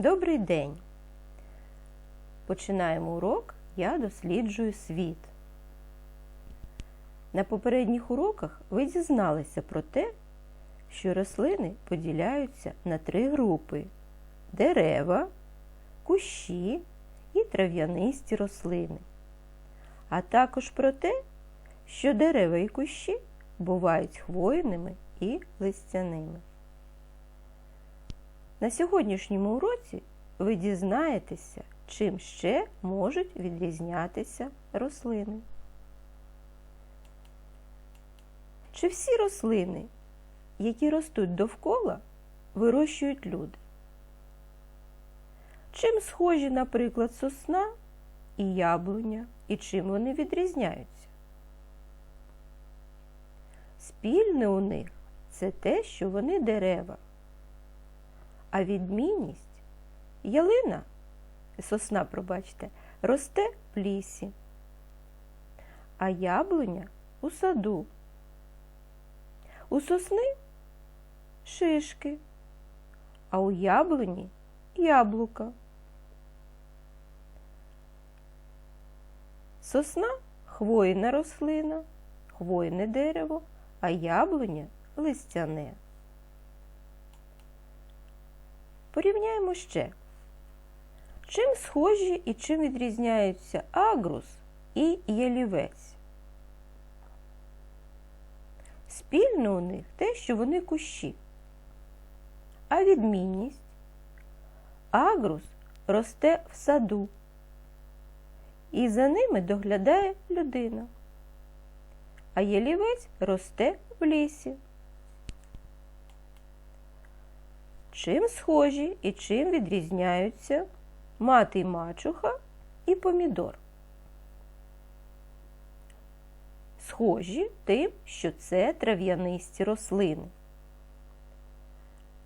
Добрий день! Починаємо урок Я досліджую світ. На попередніх уроках ви дізналися про те, що рослини поділяються на три групи дерева, кущі і трав'янисті рослини, а також про те, що дерева і кущі бувають хвойними і листяними. На сьогоднішньому уроці ви дізнаєтеся, чим ще можуть відрізнятися рослини. Чи всі рослини, які ростуть довкола, вирощують люди? Чим схожі, наприклад, сосна і яблуня, і чим вони відрізняються? Спільне у них це те, що вони дерева. А відмінність ялина, сосна, пробачте, росте в лісі, а яблуня у саду. У сосни шишки, а у яблуні яблука. Сосна хвойна рослина, хвойне дерево, а яблуня листяне. Порівняємо ще. Чим схожі і чим відрізняються агрус і ялівець? Спільно у них те, що вони кущі. А відмінність агрус росте в саду, і за ними доглядає людина, а ялівець росте в лісі. Чим схожі і чим відрізняються мати й мачуха і помідор? Схожі тим, що це трав'янисті рослини.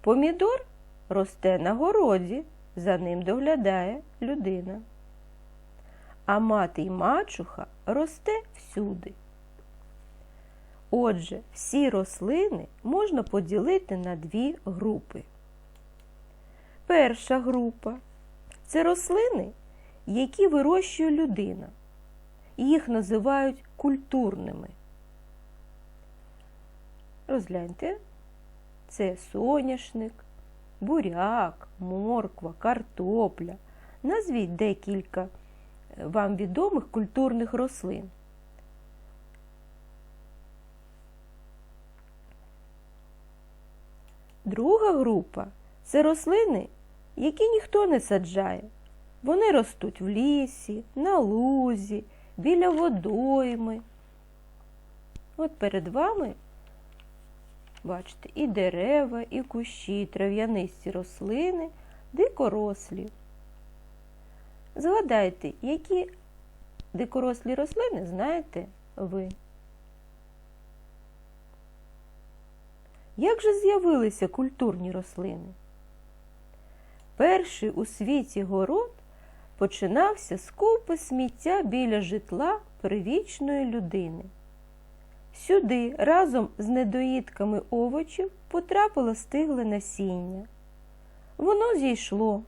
Помідор росте на городі, за ним доглядає людина. А мати й мачуха росте всюди. Отже, всі рослини можна поділити на дві групи. Перша група це рослини, які вирощує людина. Їх називають культурними. Розгляньте, це соняшник, буряк, морква, картопля. Назвіть декілька вам відомих культурних рослин. Друга група це рослини, які ніхто не саджає. Вони ростуть в лісі, на лузі, біля водойми. От перед вами, бачите, і дерева, і кущі, і трав'янисті рослини, дикорослі. Згадайте, які дикорослі рослини знаєте ви. Як же з'явилися культурні рослини? Перший у світі город починався з купи сміття біля житла привічної людини. Сюди разом з недоїдками овочів потрапило стигле насіння. Воно зійшло.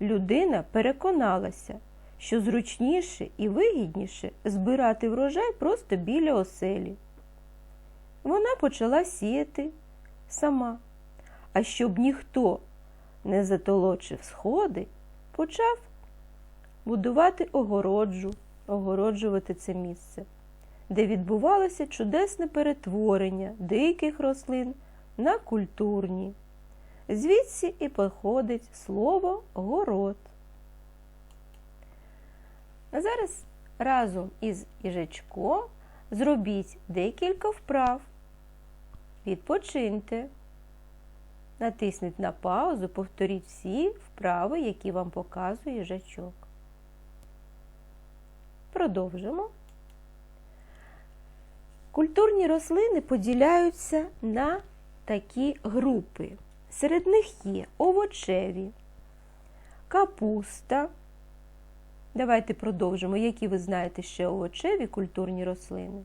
Людина переконалася, що зручніше і вигідніше збирати врожай просто біля оселі. Вона почала сіяти сама, а щоб ніхто не затолочив сходи, почав будувати огороджу, огороджувати це місце, де відбувалося чудесне перетворення диких рослин на культурні. Звідси і походить слово город. Зараз разом із їжачком зробіть декілька вправ. Відпочиньте. Натисніть на паузу, повторіть всі вправи, які вам показує їжачок. Продовжимо. Культурні рослини поділяються на такі групи. Серед них є овочеві, капуста. Давайте продовжимо, які ви знаєте ще овочеві культурні рослини.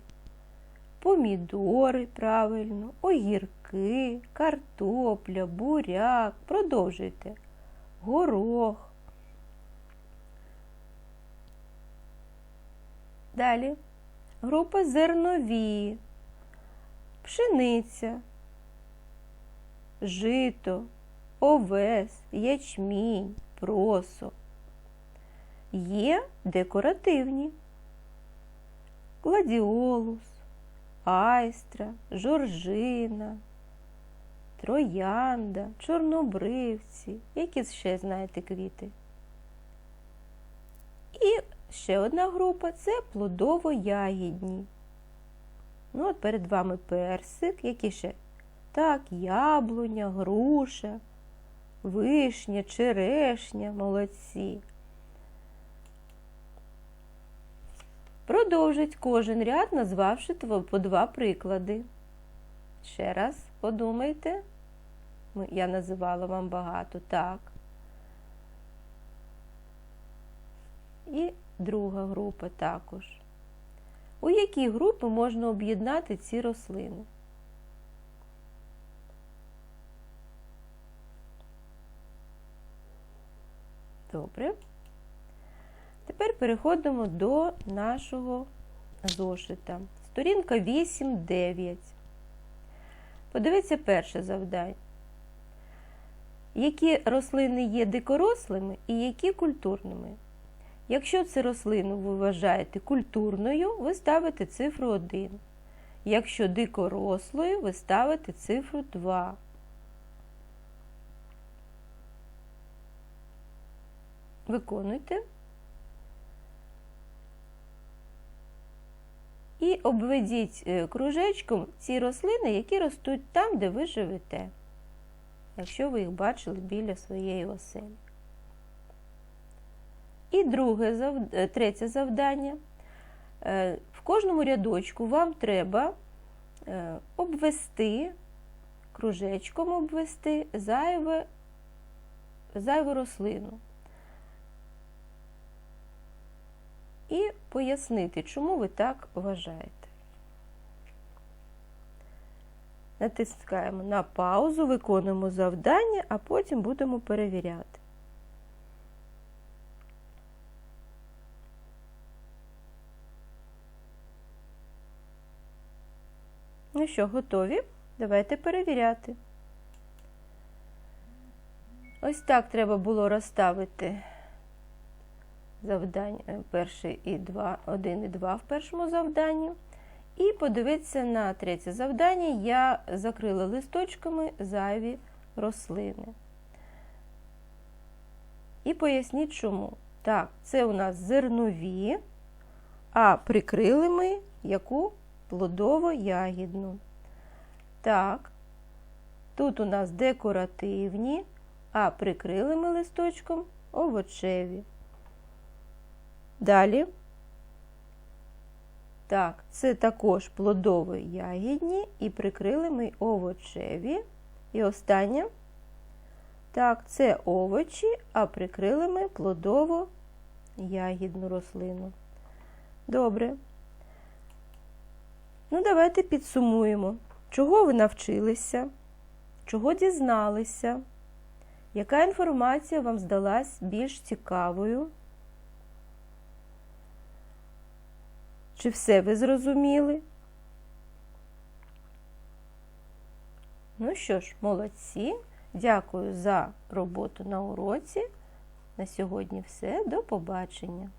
Помідори, правильно, огірки, картопля, буряк. Продовжуйте. горох. Далі група зернові, пшениця, жито, овес, ячмінь, просо. Є декоративні гладіолус, айстра, жоржина, троянда, чорнобривці. Які ще знаєте квіти? І ще одна група це плодово-ягідні. Ну, от перед вами персик, які ще? Так, яблуня, груша, вишня, черешня, молодці. Продовжить кожен ряд, назвавши по два приклади. Ще раз подумайте. Я називала вам багато, так. І друга група також. У які групи можна об'єднати ці рослини? Добре. Тепер переходимо до нашого зошита. Сторінка 8-9. Подивіться перше завдання. Які рослини є дикорослими і які культурними? Якщо це рослину ви вважаєте культурною, ви ставите цифру 1. Якщо дикорослою, ви ставите цифру 2. Виконуйте. І обведіть е, кружечком ці рослини, які ростуть там, де ви живете, якщо ви їх бачили біля своєї оселі. І друге, е, третє завдання. Е, В кожному рядочку вам треба обвести, кружечком обвести зайве, зайву рослину. І пояснити, чому ви так вважаєте. Натискаємо на паузу, виконуємо завдання, а потім будемо перевіряти. Ну що, готові? Давайте перевіряти. Ось так треба було розставити завдання е, перший і два, один і два в першому завданні. І подивитися на третє завдання. Я закрила листочками зайві рослини. І поясніть чому. Так, це у нас зернові, а прикрили ми яку плодово-ягідну. Так, тут у нас декоративні, а прикрили ми листочком овочеві. Далі. Так, це також плодово-ягідні і прикрили ми овочеві. І останнє. Так, це овочі, а прикрили ми плодово-ягідну рослину. Добре. Ну, давайте підсумуємо, чого ви навчилися, чого дізналися, яка інформація вам здалась більш цікавою. Чи все ви зрозуміли? Ну що ж, молодці. Дякую за роботу на уроці. На сьогодні все. До побачення.